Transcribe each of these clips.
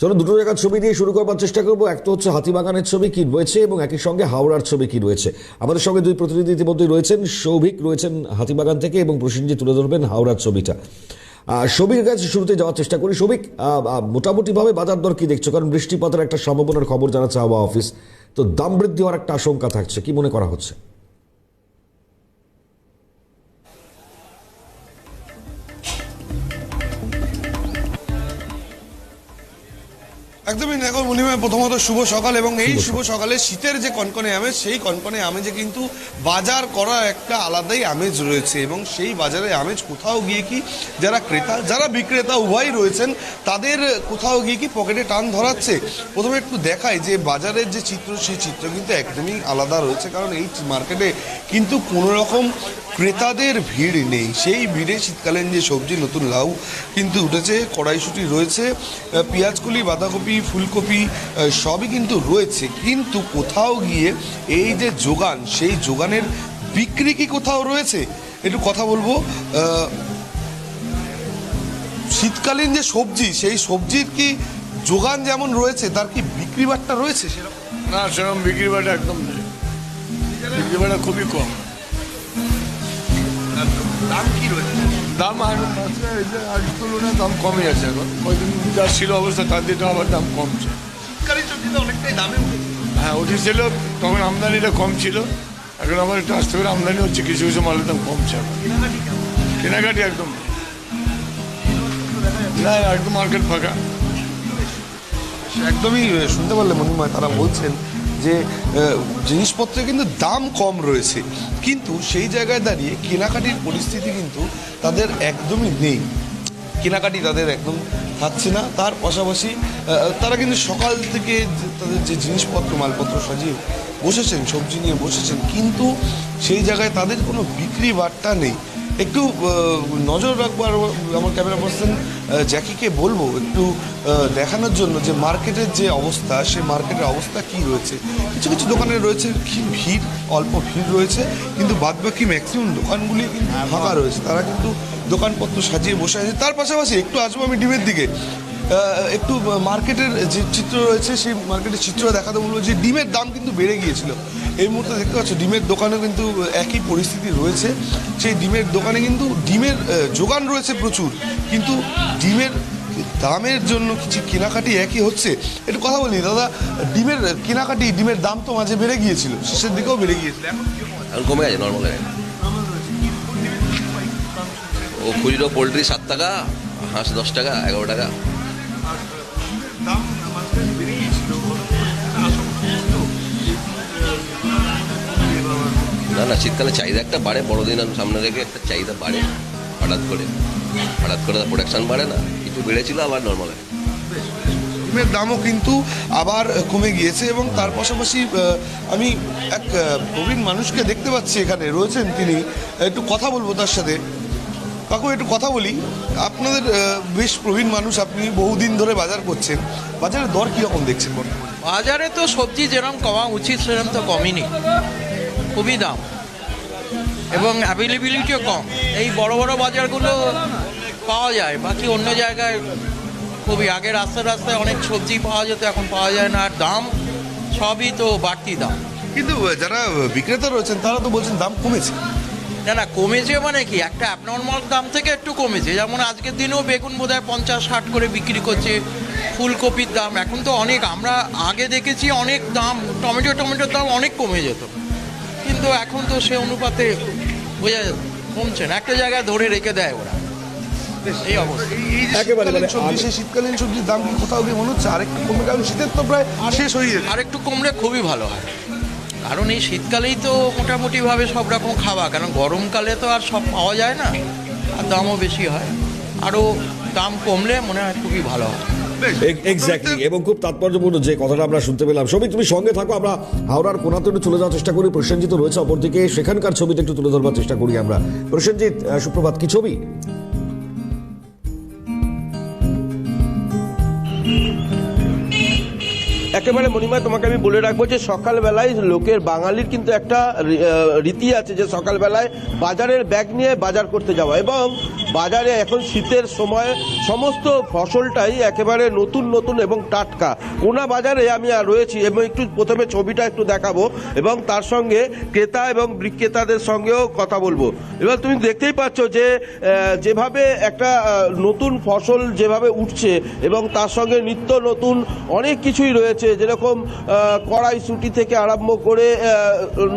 চলো দুটো জায়গার ছবি দিয়ে শুরু করবার চেষ্টা করব। এক তো হচ্ছে হাতিবাগানের ছবি কি রয়েছে এবং একই সঙ্গে হাওড়ার ছবি কি রয়েছে। আমাদের সঙ্গে দুই প্রতিনিধি ইতিমধ্যেই রয়েছেন। সৌভিক রয়েছেন হাতিবাগান থেকে এবং প্রসেনজি তুলে ধরবেন হাওড়ার ছবিটা। সৌভিকের কাছে শুরুতে যাওয়ার চেষ্টা করি। আহ, মোটামুটিভাবে বাজার দর কি দেখছ? কারণ বৃষ্টিপাতের একটা সম্ভাবনার খবর জানাচ্ছে আবহাওয়া অফিস। তো দাম বৃদ্ধি হওয়ার একটা আশঙ্কা থাকছে। কি মনে করা হচ্ছে? একদমই দেখো মনিময় প্রথমত শুভ সকাল এবং এই শুভ সকালে। শীতের যে কনকনে আমেজ সেই কনকনে আমেজে কিন্তু বাজার করা একটা আলাদাই আমেজ রয়েছে এবং সেই বাজারে আমেজ কোথাও গিয়ে কি যারা ক্রেতা যারা বিক্রেতা উভয়ই রয়েছেন তাদের কোথাও গিয়ে কি পকেটে টান ধরাচ্ছে? প্রথমে একটু দেখায় যে বাজারের যে চিত্র সেই চিত্র কিন্তু একদমই আলাদা রয়েছে কারণ এই মার্কেটে কিন্তু কোনো রকম ক্রেতাদের ভিড় নেই। সেই ভিড়ে শীতকালীন যে সবজি নতুন লাউ কিন্তু উঠেছে কড়াইশুটি রয়েছে পেঁয়াজকলি বাঁধাকপি ফুলকপি সবই কিন্তু রয়েছে। কিন্তু কোথাও গিয়ে এই যে যোগান, সেই যোগানের বিক্রি কি কোথাও রয়েছে? একটু কথা বলব। শীতকালীন যে সবজি, সেই সবজির কি যোগান যেমন রয়েছে, তার কি বিক্রি বাট্টা রয়েছে সেরকম? না, সেরকম বিক্রি বাটা একদম নেই। বিক্রি বাটা খুবই কম। দাম কি রয়েছে? দাম আর তুলনায় দাম কমই আছে এখন। কয়েকদিন যা ছিল অবস্থা তার দিকে আবার দাম কমছে। শীতকালীন সবজিতে অনেকটাই দামে হ্যাঁ উঠেছিল তখন আমদানিটা কম ছিল। এখন আবার একটু আস্তে করে আমদানি হচ্ছে কিছু কিছু মালের দাম কমছে কেনাকাটি একদম। না একদম মার্কেট ফাঁকা। একদমই শুনতে পারলে মনিময় তারা বলছেন যে জিনিসপত্রের কিন্তু দাম কম রয়েছে। কিন্তু সেই জায়গায় দাঁড়িয়ে কেনাকাটির পরিস্থিতি কিন্তু তাদের একদমই নেই। কেনাকাটি তাদের একদম থাকছে না। তার পাশাপাশি তারা কিন্তু সকাল থেকে তাদের যে জিনিসপত্র, মালপত্র সাজিয়ে বসেছেন, সবজি নিয়ে বসেছেন, কিন্তু সেই জায়গায় তাদের কোনো বিক্রি বার্তা নেই। একটু নজর রাখব আর আমার ক্যামেরা পার্সন জ্যাকিকে বলব একটু দেখানোর জন্য যে মার্কেটের যে অবস্থা সেই মার্কেটের অবস্থা কি রয়েছে। কিছু কিছু দোকানে রয়েছে কি ভিড় অল্প ভিড় রয়েছে কিন্তু বাদবাকি ম্যাক্সিমাম দোকানগুলি কিন্তু ফাঁকা রয়েছে। তারা কিন্তু দোকানপত্র সাজিয়ে বসে আছে। তার পাশাপাশি একটু আসব আমি ডিমের দিকে। একটু মার্কেটের যে চিত্র রয়েছে সেই মার্কেটের চিত্র দেখাতে বলব যে ডিমের দাম কিন্তু বেড়ে গিয়েছিল। এই মুহূর্তে দেখতে পাচ্ছ ডিমের দোকানে কিন্তু একই পরিস্থিতি রয়েছে। সেই ডিমের দোকানে কিন্তু ডিমের যোগান রয়েছে প্রচুর কিন্তু ডিমের দামের জন্য কিছু কেনাকাটি একই হচ্ছে। একটু কথা বলি দাদা ডিমের কেনাকাটি ডিমের দাম তো মাঝে বেড়ে গিয়েছিল শেষের দিকেও বেড়ে গিয়েছিল। এখন কমে গেছে নর্মাল ও খুচরো পোলট্রি সাত টাকা হাঁস দশ টাকা এগারো টাকা। দাম শীতকালে চাহিদা একটা বাড়ে বড়দিন সামনে রেখে একটা চাহিদা বাড়ে হঠাৎ করে। হঠাৎ করে প্রোডাকশন বাড়ে না কিছু বেড়েছিল আবার নর্মাল হয় ডিমের দামও কিন্তু আবার কমে গিয়েছে এবং তার পাশাপাশি আমি এক প্রবীণ মানুষকে দেখতে পাচ্ছি এখানে রয়েছেন তিনি। একটু কথা বলব তার সাথে। কাকু একটু কথা বলি। আপনাদের বেশ প্রবীণ মানুষ আপনি বহুদিন ধরে বাজার করছেন। বাজারের দর কীরকম দেখছেন বর্তমানে? বাজারে তো সবজি যেরকম কমা উচিত সেরকম তো কমই নেই খুবই দাম। এবং অ্যাভেলেবিলিটিও কম। এই বড় বড় বাজারগুলো পাওয়া যায়। বাকি অন্য জায়গায় খুবই আগে রাস্তায় রাস্তায় অনেক সবজি পাওয়া যেত এখন পাওয়া যায় না। আর দাম সবই তো বাড়তি দাম। কিন্তু যারা বিক্রেতা রয়েছেন তারা তো বলছেন দাম কমেছে। না না কমেছে মানে কি? একটা অ্যাবনর্মাল দাম থেকে একটু কমেছে। যেমন আজকের দিনেও বেগুন বোধ হয় পঞ্চাশ ষাট করে বিক্রি করছে ফুলকপির দাম। এখন তো অনেক আমরা আগে দেখেছি অনেক দাম টমেটো টমেটোর দাম অনেক কমে যেত। কিন্তু এখন তো সে অনুপাতে বোঝা কমছে না। একটা জায়গায় ধরে রেখে দেয় ওরা। এই অবস্থা। এই- এই একেবারে মানে সবজি সেই শীতকালীন সবজির দাম কি কোথাও গিয়ে মনে হচ্ছে? আরেকটু কমে কারণ শীতের তো প্রায় শেষ হয়ে যাবে আর কমলে খুবই ভালো হয়। কারণ এই শীতকালেই তো মোটামুটিভাবে সব রকম খাওয়া কারণ গরমকালে তো আর সব পাওয়া যায় না আর দামও বেশি হয়। আরও দাম কমলে মনে হয় খুবই ভালো হয়। এক্স্যাক্টলি এবং খুব তাৎপর্যপূর্ণ যে কথাটা আমরা শুনতে পেলাম। সবই তুমি সঙ্গে থাকো আমরা হাওড়ার কোনাতে একটু চলে যাওয়ার চেষ্টা করি। প্রসেনজিৎ রয়েছে অপরদিকে। সেখানকার ছবিটা একটু তুলে ধরবার চেষ্টা করি আমরা। প্রসেনজিৎ সুপ্রভাত কি ছবি? একেবারে মণিমা তোমাকে আমি বলে রাখব যে সকালবেলায় লোকের বাঙালির কিন্তু একটা রীতি আছে যে সকালবেলায় বাজারের ব্যাগ নিয়ে বাজার করতে যাওয়া। এবং বাজারে এখন শীতের সময় সমস্ত ফসলটাই একেবারে নতুন নতুন এবং টাটকা। কোনা বাজারে আমি আর রয়েছি এবং একটু প্রথমে ছবিটা একটু দেখাবো এবং তার সঙ্গে ক্রেতা এবং বিক্রেতাদের সঙ্গেও কথা বলব। এবার তুমি দেখতেই পাচ্ছ যে যেভাবে একটা নতুন ফসল যেভাবে উঠছে এবং তার সঙ্গে নিত্য নতুন অনেক কিছুই রয়েছে। যেরকম কড়াইশুঁটি থেকে আরম্ভ করে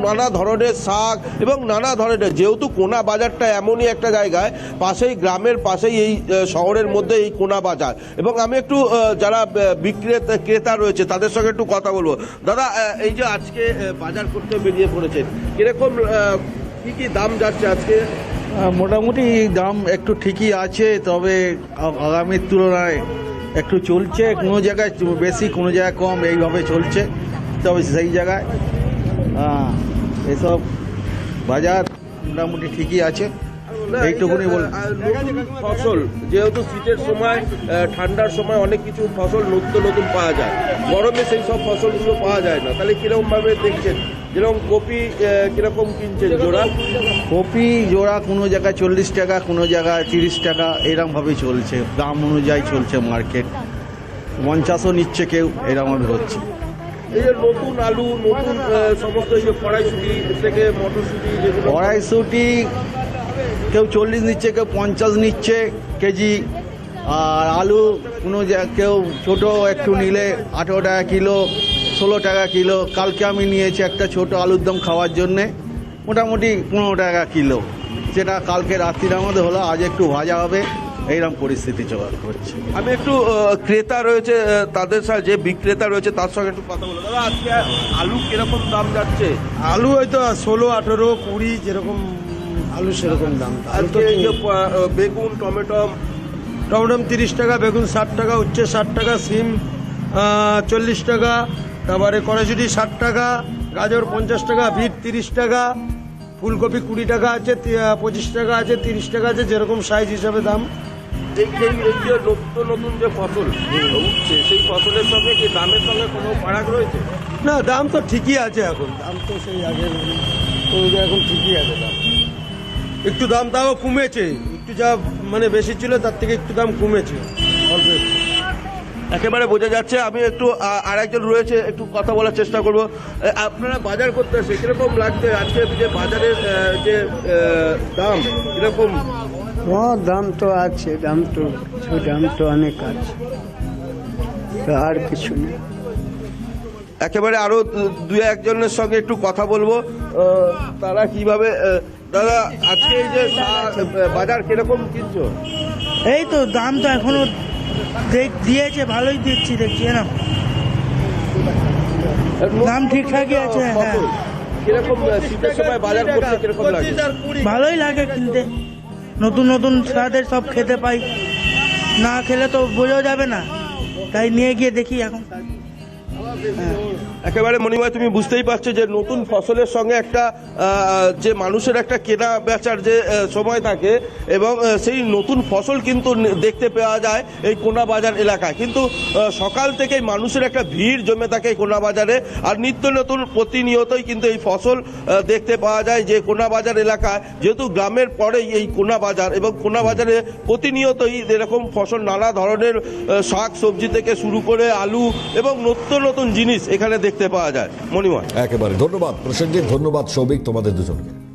নানা ধরনের শাক এবং নানা ধরনের, যেহেতু কোনা বাজারটা এমনই একটা জায়গায় পাশেই গ্রামের পাশেই এই শহরের মধ্যে এই কোনা বাজার। এবং আমি একটু যারা বিক্রেতা ক্রেতা রয়েছে তাদের সঙ্গে একটু কথা বলব। দাদা এই যে আজকে বাজার করতে বেরিয়ে পড়েছেন কীরকম কি কি দাম যাচ্ছে আজকে? মোটামুটি দাম একটু ঠিকই আছে তবে আগামীর তুলনায় একটু চলছে। কোনো জায়গায় বেশি কোনো জায়গায় কম এইভাবে চলছে তবে সেই জায়গায় আহ, এসব বাজার মোটামুটি ঠিকই আছে। এইটুকুনি বল ফসল যেহেতু শীতের সময় ঠান্ডার সময় অনেক কিছু ফসল নতুন নতুন পাওয়া যায়। গরমে সেই সব ফসলগুলো পাওয়া যায় না। তাহলে কীরকম ভাবে দেখছেন? যেরকম কপি কীরকম কিনছেন জোড়া? কপি জোড়া কোনো জায়গায় চল্লিশ টাকা কোনো জায়গায় তিরিশ টাকা এরমভাবে চলছে। দাম অনুযায়ী চলছে মার্কেট পঞ্চাশও নিচ্ছে কেউ এরমভাবে হচ্ছে। এই যে নতুন আলু নতুন সমস্ত এই যে কড়াইশুটি থেকে মটরশুটি কড়াইশুটি কেউ চল্লিশ নিচ্ছে কেউ পঞ্চাশ নিচ্ছে কেজি। আর আলু কোনো কেউ ছোট একটু নিলে আঠেরো টাকা কিলো ষোলো টাকা কিলো। কালকে আমি নিয়েছি একটা ছোট আলুর দম খাওয়ার জন্যে মোটামুটি পনেরো টাকা কিলো। যেটা কালকে রাত্রির মধ্যে হলো আজ একটু ভাজা হবে। এইরকম পরিস্থিতি চল করছে। আমি একটু ক্রেতা রয়েছে তাদের সাথে যে বিক্রেতা রয়েছে তার সঙ্গে একটু কথা বলব দাদা আজকে আলু কীরকম দাম যাচ্ছে? আলু হয়তো ষোলো আঠেরো কুড়ি যেরকম আলু সেরকম দাম। আলু তো আজকে এই যে বেগুন টমেটো টমেটো তিরিশ টাকা বেগুন ষাট টাকা উচ্ছে ষাট টাকা সিম চল্লিশ টাকা তারপরে কড়াইশুটি ষাট টাকা গাজর পঞ্চাশ টাকা ভিট তিরিশ টাকা ফুলকপি কুড়ি টাকা আছে পঁচিশ টাকা আছে তিরিশ টাকা আছে যেরকম সাইজ হিসাবে দাম। এই যে নতুন নতুন যে ফসল উঠছে সেই ফসলের সঙ্গে কি দামের সঙ্গে কোনো ফারাক রয়েছে? না দাম তো ঠিকই আছে এখন। দাম তো সেই আগের এখন ঠিকই আছে দাম। একটু দাম তাও কমেছে। একটু যা মানে বেশি ছিল তার থেকে একটু দাম কমেছে। অল্প। একেবারে বোঝা যাচ্ছে আমি একটু আ- আরেকজন রয়েছে একটু কথা বলার চেষ্টা করব। আপনারা বাজার করতে আসে কীরকম লাগছে আজকে যে বাজারের যে দাম কীরকম? হ্যাঁ দাম তো আছে দাম তো দাম তো অনেক আছে। আর কিছু নেই। একেবারে আরও দু একজনের সঙ্গে একটু কথা বলব। তারা কীভাবে দাদা আজকে এই যে বাজার কীরকম কিনছো? এই তো দাম তো এখনও দিয়েছে ভালোই দিচ্ছি দেখছি না দাম ঠিকঠাকই আছে, হ্যাঁ। কীরকম শীতের সময় বাজার করতে কীরকম লাগে? ভালোই লাগে কিনতে। নতুন নতুন স্বাদের সব খেতে পাই। না খেলে তো বোঝা যাবে না। তাই নিয়ে গিয়ে দেখি এখন। একেবারে মণিময়, তুমি বুঝতেই পারছ যে নতুন ফসলের সঙ্গে একটা যে মানুষের একটা কেনা বেচার যে সময় থাকে এবং সেই নতুন ফসল কিন্তু দেখতে পাওয়া যায় এই কোনা বাজার এলাকায়। কিন্তু সকাল থেকেই মানুষের একটা ভিড় জমে থাকে কোনা বাজারে আর নিত্য নতুন প্রতিনিয়তই কিন্তু এই ফসল দেখতে পাওয়া যায় যে কোনা বাজার এলাকায় যেহেতু গ্রামের পরেই এই কোনা বাজার এবং কোনা বাজারে প্রতিনিয়তই এরকম ফসল নানা ধরনের শাক সবজি থেকে শুরু করে আলু এবং নতুন নতুন জিনিস এখানে দেখতে পাওয়া যায়। মণিময়। একেবারে। ধন্যবাদ প্রসেনজিৎ। ধন্যবাদ সৌভিক তোমাদের দুজনকে।